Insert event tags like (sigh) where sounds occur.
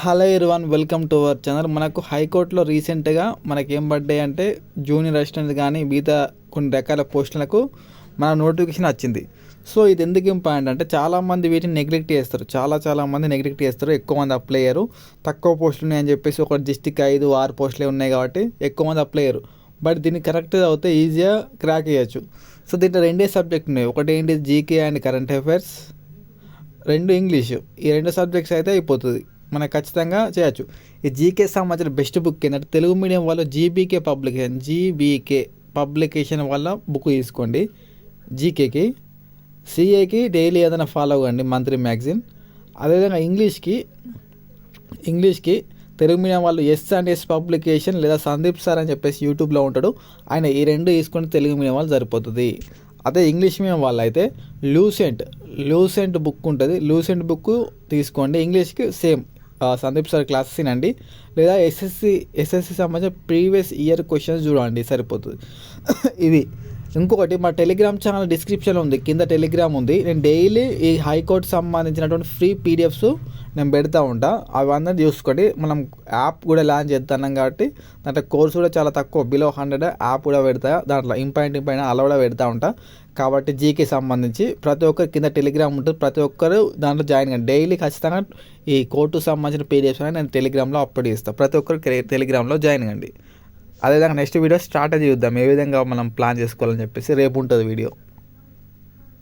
Hello one welcome to our channel మనకు హైకోర్టులో రీసెంట్గా మనకి ఏం పడ్డాయి అంటే జూనియర్ అసిస్టెంట్ కానీ మిగతా కొన్ని రకాల పోస్టులకు మన నోటిఫికేషన్ వచ్చింది. సో ఇది ఎందుకు ఇంపార్టెంట్ అంటే చాలామంది వీటిని నెగ్లెక్ట్ చేస్తారు. చాలా చాలా మంది నెగ్లెక్ట్ చేస్తారు. ఎక్కువ మంది అప్లై అయ్యారు. తక్కువ పోస్టులు ఉన్నాయని చెప్పేసి ఒక డిస్టిక్ ఐదు ఆరు పోస్టులే ఉన్నాయి కాబట్టి ఎక్కువ మంది అప్లై అయ్యారు. బట్ దీన్ని కరెక్ట్గా అవుతే ఈజీగా క్రాక్ చేయొచ్చు. సో దీంట్లో రెండే సబ్జెక్ట్ ఉన్నాయి. ఒకటి ఏంటి జీకే అండ్ కరెంట్ అఫైర్స్. రెండు ఇంగ్లీషు. ఈ రెండు సబ్జెక్ట్స్ అయితే అయిపోతుంది. మనకు ఖచ్చితంగా చేయొచ్చు. ఈ జీకే సంబంధించిన బెస్ట్ బుక్ ఏంటంటే తెలుగు మీడియం వాళ్ళు జీబీకే పబ్లికేషన్ జీబీకే పబ్లికేషన్ వల్ల బుక్ తీసుకోండి. జీకేకి సిఏకి డైలీ ఏదైనా ఫాలో అవ్వండి మంత్లీ మ్యాగజైన్ అదేవిధంగా ఇంగ్లీష్కి ఇంగ్లీష్కి తెలుగు మీడియం వాళ్ళు ఎస్ అండ్ ఎస్ పబ్లికేషన్ లేదా సందీప్ సార్ అని చెప్పేసి యూట్యూబ్లో ఉంటాడు. ఆయన ఈ రెండు తీసుకుంటే తెలుగు మీడియం వాళ్ళు సరిపోతుంది. అదే ఇంగ్లీష్ మీడియం వాళ్ళు అయితే లూసెంట్ లూసెంట్ బుక్ ఉంటుంది. లూసెంట్ బుక్ తీసుకోండి. ఇంగ్లీష్కి సేమ్ సందీప్ సార్ క్లాసెస్ తినండి లేదా ఎస్ఎస్సి ఎస్ఎస్సి సంబంధించిన ప్రీవియస్ ఇయర్ క్వశ్చన్స్ చూడండి సరిపోతుంది. (coughs) ఇవి. ఇంకొకటి మా టెలిగ్రామ్ ఛానల్ డిస్క్రిప్షన్లో ఉంది కింద టెలిగ్రామ్ ఉంది. నేను డైలీ ఈ హైకోర్టు సంబంధించినటువంటి ఫ్రీ పీడిఎఫ్స్ నేను పెడతా ఉంటా. అవి అందరూ చూసుకోండి మనం యాప్ కూడా లాంచ్ చేస్తున్నాం కాబట్టి దాంట్లో కోర్స్ కూడా చాలా తక్కువ బిలో హండ్రెడ్ యాప్ కూడా పెడతా. దాంట్లో ఇంపాయింట్ ఇంపాయింట్ అలా కూడా పెడతా ఉంటా. కాబట్టి జీకే సంబంధించి ప్రతి ఒక్కరు కింద టెలిగ్రామ్ ఉంటుంది. ప్రతి ఒక్కరు దాంట్లో జాయిన్ కానీ డైలీ ఖచ్చితంగా ఈ కోర్టు సంబంధించిన పీడిఎఫ్స్ అనేది నేను టెలిగ్రామ్లో అప్లోడ్ చేస్తాను ప్రతి ఒక్కరు టెలిగ్రామ్లో జాయిన్ కండి అదేవిధంగా నెక్స్ట్ వీడియో స్ట్రాటజీ చూద్దాం. ఏ విధంగా మనం ప్లాన్ చేసుకోవాలని చెప్పేసి రేపు ఉంటుంది వీడియో